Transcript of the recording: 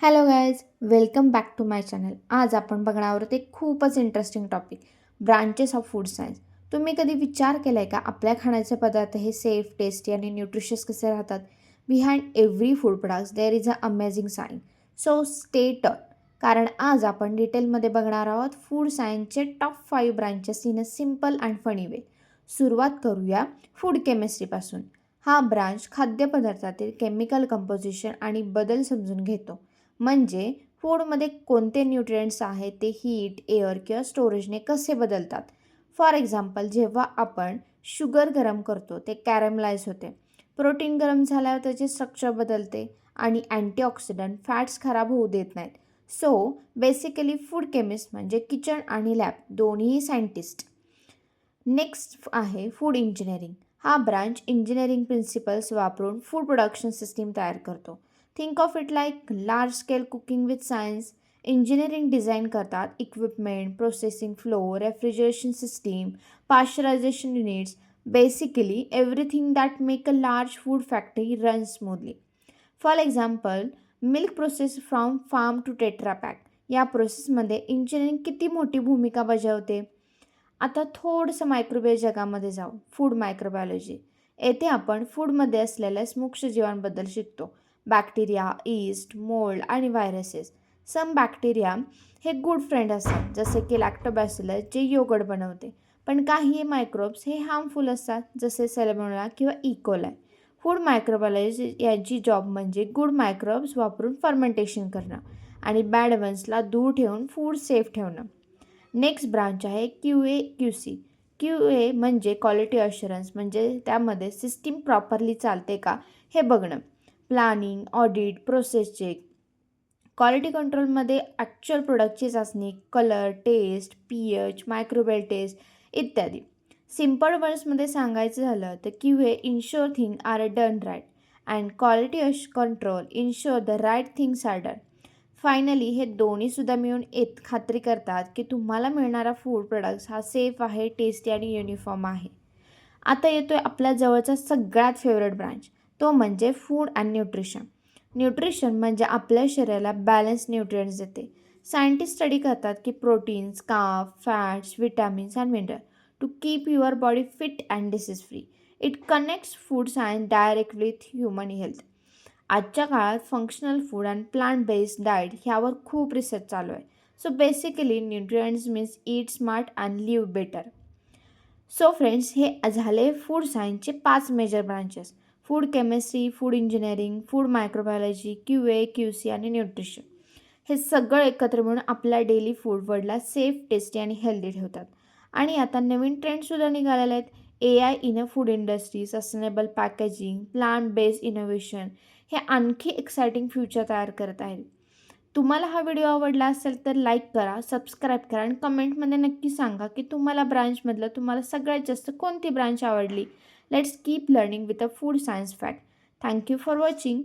Hello guys welcome back to my channel आज आपण बघणार आहोत एक खूपच interesting topic branches of food science तुम्ही कधी विचार केला आहे का आपल्या खाण्याचे पदार्थ हे सेफ टेस्टी आणि न्यूट्रिशियस कसे राहतात? Behind every food products there is a amazing science so stay कारण आज आपण डिटेलमध्ये बघणार आहोत food सायन्सचे top five branches in a simple and funny way सुरुवात करूया फूड केमिस्ट्रीपासून हा ब्रांच खाद्यपदार्थातील केमिकल कंपोजिशन आणि बदल समजून घेतो. म्हणजे फूडमध्ये कोणते न्यूट्रिएंट्स आहेत ते हीट एअर किंवा स्टोरेजने कसे बदलतात? फॉर एक्झाम्पल जेव्हा आपण शुगर गरम करतो ते कॅरमलाइज होते. प्रोटीन गरम झाल्यावर त्याचे स्ट्रक्चर बदलते आणि अँटीऑक्सिडंट फॅट्स खराब होऊ देत नाहीत. सो बेसिकली फूड केमिस्ट म्हणजे किचन आणि लॅब दोन्ही सायंटिस्ट नेक्स्ट आहे फूड इंजिनिअरिंग हा ब्रांच इंजिनिअरिंग प्रिन्सिपल्स वापरून फूड प्रोडक्शन सिस्टीम तयार करतो. Think of it like large scale cooking with science engineering design करतात equipment processing flow refrigeration system pasteurisation units basically everything that make a large food factory run smoothly for example milk process from farm to Tetra Pak या प्रोसेसमध्ये engineering किती मोठी भूमिका बजावते? आता थोडंसं microwave जगामध्ये जाऊ. फूड मायक्रोबायोलॉजी येथे आपण फूडमध्ये असलेल्या सूक्ष्म जीवांबद्दल शिकतो. बॅक्टेरिया ईस्ट मोल्ड आणि व्हायरसेस सम बॅक्टेरिया हे गुड फ्रेंड असतात जसे की लॅक्टोबॅसिलस जे योगड बनवते. पण काही मायक्रोब्स हे हार्मफुल असतात जसे सेलेमोला किंवा इकोलाय फूड मायक्रोबायोलॉजी यांची जॉब म्हणजे गुड मायक्रोब्स वापरून फर्मेंटेशन करणं आणि बॅड वन्सला दूर ठेवून फूड सेफ ठेवणं. नेक्स्ट ब्रांच आहे Q A Q C Q A म्हणजे क्वालिटी अश्युरन्स म्हणजे त्यामध्ये सिस्टीम प्रॉपरली चालते का हे बघणं. Planning audit process check. Quality कंट्रोलमध्ये ॲक्च्युअल प्रोडक्टची चाचणी colour test P H microbial test इत्यादी सिंपल वर्ड्समध्ये सांगायचं झालं तर क्यू हे ensure thing are done right and quality ash control ensure the right things are done finally हे दोन्हीसुद्धा मिळून येत खात्री करतात की तुम्हाला मिळणारा फूड प्रोडक्ट्स हा सेफ आहे टेस्टी आणि युनिफॉर्म आहे. आता येतो आहे आपल्या जवळचा सगळ्यात फेवरेट ब्रांच तो म्हणजे फूड अँड न्यूट्रिशन न्यूट्रिशन म्हणजे आपल्या शरीराला बॅलन्स न्यूट्रियंट्स देते. सायंटिस्ट स्टडी करतात की proteins carbs fats vitamins and mineral to keep your body fit and disease free it connects food science direct with human health आजच्या काळात functional food and plant based diet ह्यावर खूप research चालू आहे. So basically nutrients means eat smart and live better so friends हे झाले food सायन्सचे पाच major branches food chemistry food engineering food microbiology Q A Q C आणि nutrition. हे सगळं एकत्र मिळून आपल्या डेली फूड वर्डला सेफ टेस्टी आणि हेल्दी ठेवतात. आणि आता नवीन ट्रेंडसुद्धा निघालेले आहेत A I in a food industry sustainable packaging plant based innovation हे आणखी एक्सायटिंग फ्युचर तयार करत आहेत. तुम्हाला हा व्हिडिओ आवडला असेल तर लाईक करा सबस्क्राईब करा आणि कमेंटमध्ये नक्की सांगा की तुम्हाला ब्रांचमधलं तुम्हाला सगळ्यात जास्त कोणती ब्रांच आवडली. Let's keep learning with a food science fact thank you for watching